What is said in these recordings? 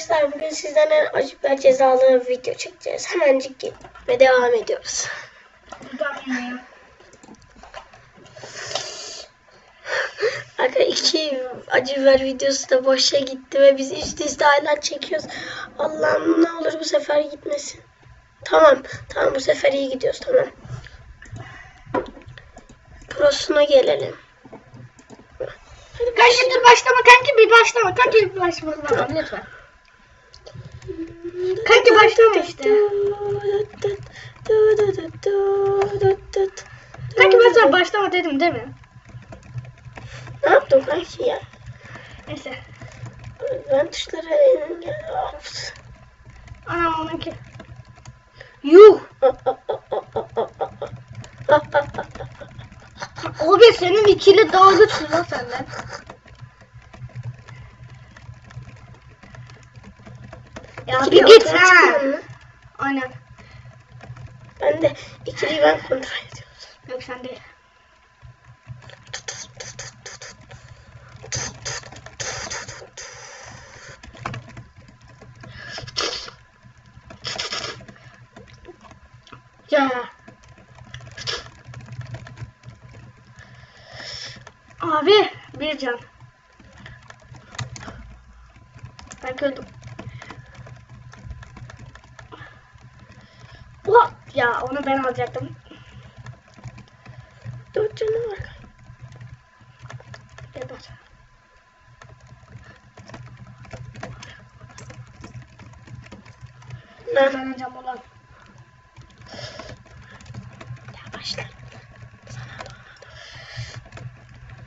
Arkadaşlar bugün sizlerle acı biber cezalı video çekeceğiz. Hemencik gelin ve devam ediyoruz. Arkadaşlar iki acı biber videosu da boşa gitti ve biz üst üste hala çekiyoruz. Allah'ım ne olur bu sefer gitmesin. Tamam, tamam bu sefer iyi gidiyoruz tamam. Prosuna gelelim. Hadi Kanki dur başlama kanki bir başlama kanki bir başlama tamam lütfen. Kanki başlama işte. Kanki ben sana başlama dedim değil mi? Ne yaptım kanki ya? Neyse. Ben tuşlara. Anam onunki. Yuh. Abi senin ikili daha güçlü lan senden. Ya bir git ha. Aynen. Ben de ikiliyi ben kontrol ediyorum. Yok sen değil. Ya. Abi bir can. Ben öldüm. Ya onu ben alacaktım. Dört canı var. Yeter. Ne? Kazanacağım ulan. Ya başla.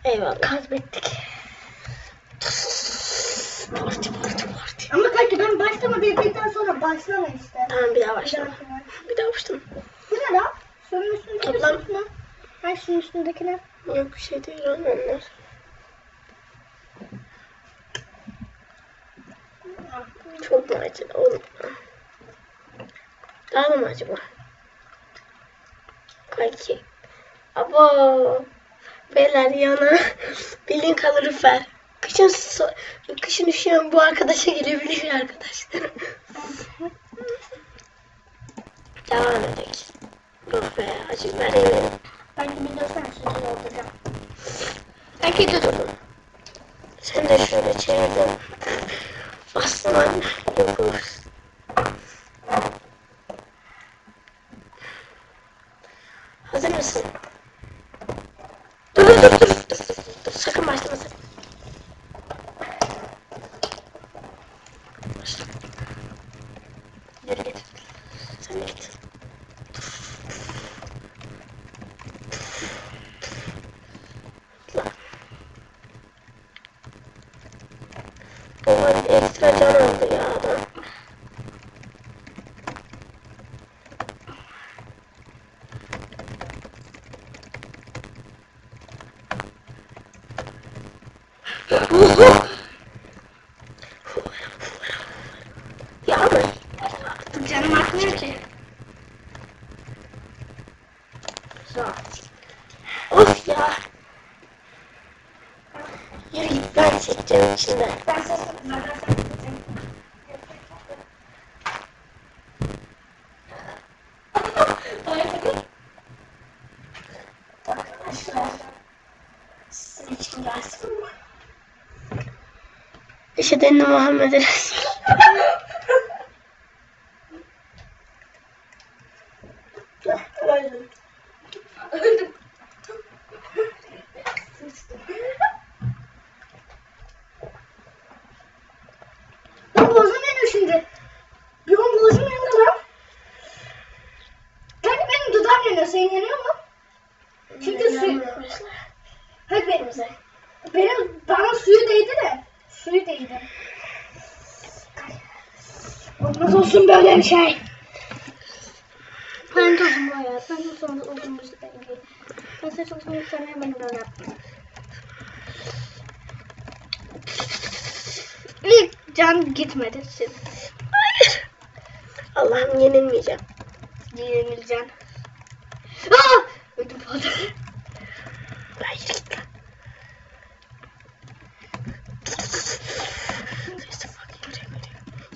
Eyvallah. Kaybettik. Parti parti. Ama kanki ben başlama dedikten sonra başlama işte. Tamam bir daha başla. Bir daha başla. Bu ne lan? Şunun üstündeki Ablam. mi? Hayır şunun üstündeki ne? Yok bir şey değil lan onlar. Çok mu acı oğlum? Daha da mı acaba? Kanki. Abo. Beyler yana. Bilin kalorifer. Kışın kışın üşüyen bu arkadaşa gelebilir arkadaşlar. Devam edelim. Yok be acı biber yemedim. Ben de sen şunu dolduracağım. De durun. Sen de şöyle çevirdin. Bastım anne. Yok olur. Hazır mısın? Dur dur dur dur. dur, dur, dur. Sakın başlama sakın. Başla. Yürü git. Sen git. Oha ekstra can aldı ya adam. ya git ben çekeceğim içinden. Ben sana ben sana Arkadaşlar. Sizin için gelsin mi? Eşhedü enne Muhammeden Resul. Öldüm. Öldüm. Lan boğazım yanıyor şimdi. Bir an boğazım yandı lan. Kanka benim yanıyor mu? Çünkü su... Hadi benim, benim bana suyu değdi de. Suyu değdi. Olmaz olsun böyle bir şey. Ben tozum bu hayat. Ben de uzun bir şey değil. Ben size çok soğuk sanıyorum beni böyle yaptım. İlk can gitmedi şimdi. Allah'ım yenilmeyeceğim. Yenileceksin. Aa! Ödüm patladı. Lan git lan.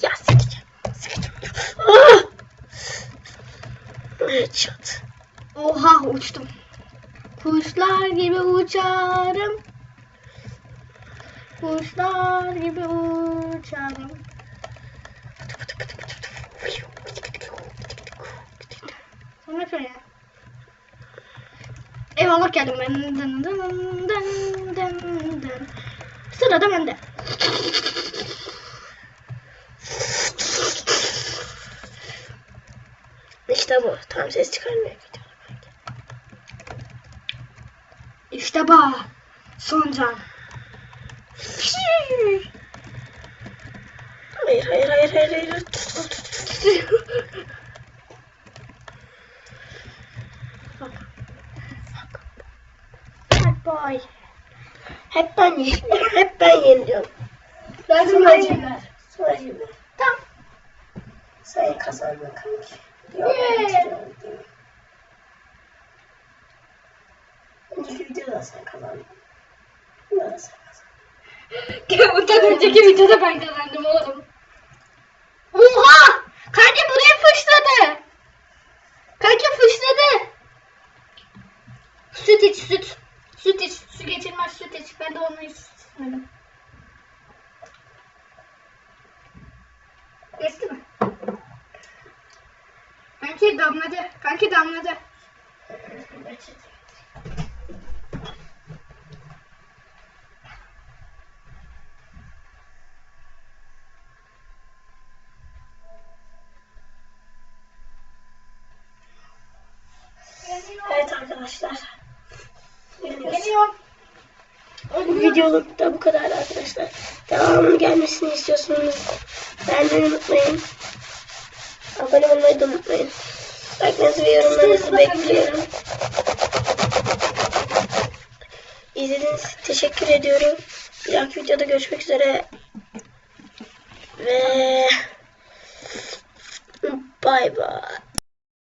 Ya sikeceğim. Sikeceğim. Çat. Oha uçtum. Kuşlar gibi uçarım. Kuşlar gibi uçarım. Sonra şöyle. Eyvallah geldim ben. Dın dın dın dın dın. Sırada bende. İşte bu. Tam ses çıkarmıyor. İşte bu. Son can. Hayır hayır hayır hayır hayır. Boy. Hep ben yeniliyorum. Hep ben yeniliyorum. Ben Sıracılar. Sıracılar. Tamam. Sen kazandın kanki. Yok, Yeah. bitiriyorum, değil mi? Önceki videoda sen kazandın. Bunda da sen kazandın. Bundan önceki videoda ben kazandım oğlum. Oha! Kanka buraya fışladı. Kanka fışladı. Süt iç süt. Süt geçirmez süt iç. Ben de onu içmedim. Geçti mi? Kanki damladı. Kanki damladı. Evet arkadaşlar. Geliyor. Bu videoluk da bu kadar arkadaşlar. Devamının gelmesini istiyorsanız beğenmeyi unutmayın. Abone olmayı da unutmayın. Like'larınızı ve yorumlarınızı bekliyorum. İzlediğiniz için teşekkür ediyorum. Bir dahaki videoda görüşmek üzere. Ve bay bay.